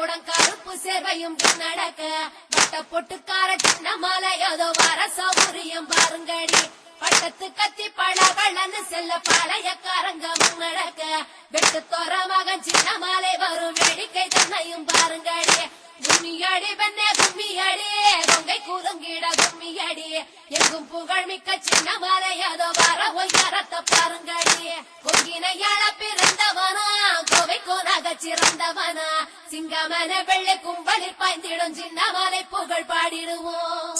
உடன் கருப்பு சேர்வையும் நடக்க. வட்ட பொட்டுக்கார சின்ன மாலை ஏதோ வர சௌகரியம் பாருங்கடி. பட்டத்து கத்தி பழகலன்னு செல்ல பழையக்காரங்க நடக்க. வெட்டு தோற மகன் சின்ன மாலை வரும் வேடிக்கை தன்னையும் பாருங்கடி. கும்மியடி பெண்ணே கும்மியடி கொங்கை குறுங்கிட கும்மியடி எங்கும் புகழ் மிக்க சின்ன மாலை ஏதோ வர ஒய்யாரத்தை பாருங்கடி. கொங்கினையாள பிறந்த சிறந்தவனா. சிங்கமன வெள்ளை கும்பலில் பாய்ந்திடும் சின்ன மாலை புகழ் பாடிடுவோம்.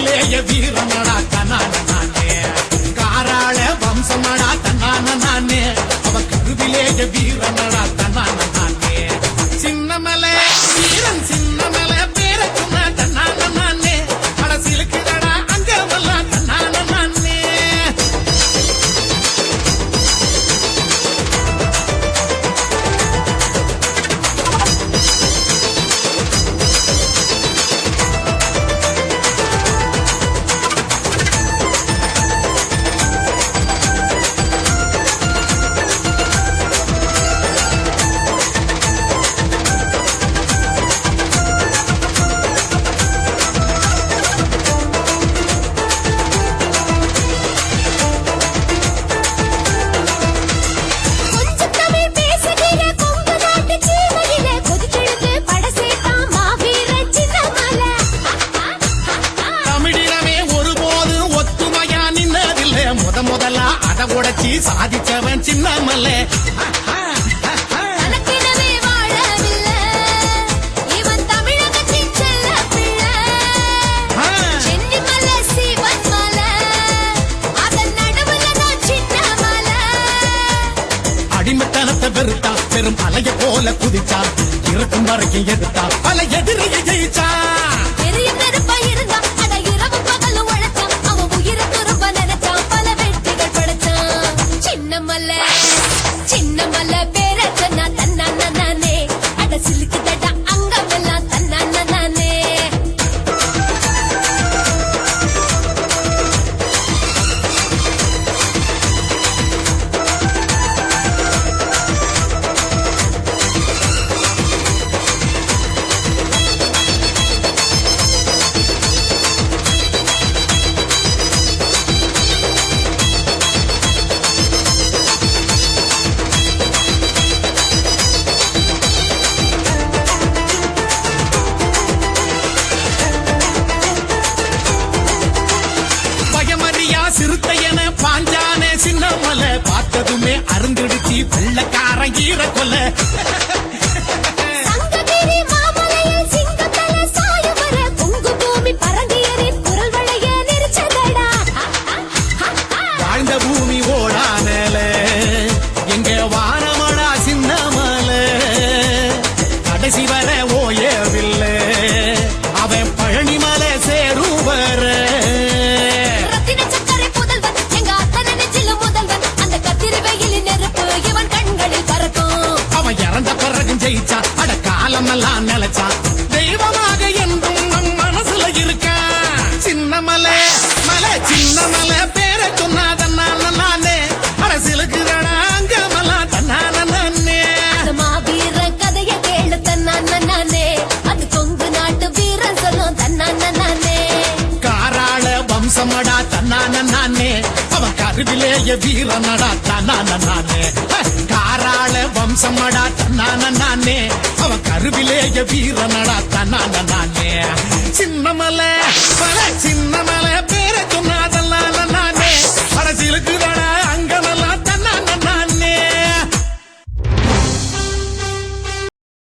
அவ கருவிலேய வீரமடா தன்னான நானே. காராள வம்சமடா தன்னான நானே. அவன் கருவிலேய வீரமடா அதன் நடுவுல நான் சின்ன மலை அடிமைத்தனத்தை வெறுத்தான் பெரும் அலைய போல குதிச்சான் இருக்கும் வரைக்கும் எடுத்தான் பல எதிரிய ஜெயிச்சான் வானமடா சின்னமல. கடைசி வர ஓயவில்லை. அவன் பழனிமலை சேரும் வர அவன் இறந்த பிறகும் ஜெயிச்சான் அட காலமெல்லாம் நிலைச்சான் வம்சமடா தன்னான நானே. அவன் கருவிலேய வீரனடா தன்னான நானே. காராள வம்சமடா தன்னான நானே. அவன் கருவிலேய வீரனடா தன்னான நானே. சின்னமலை மலை சின்னமலை பேர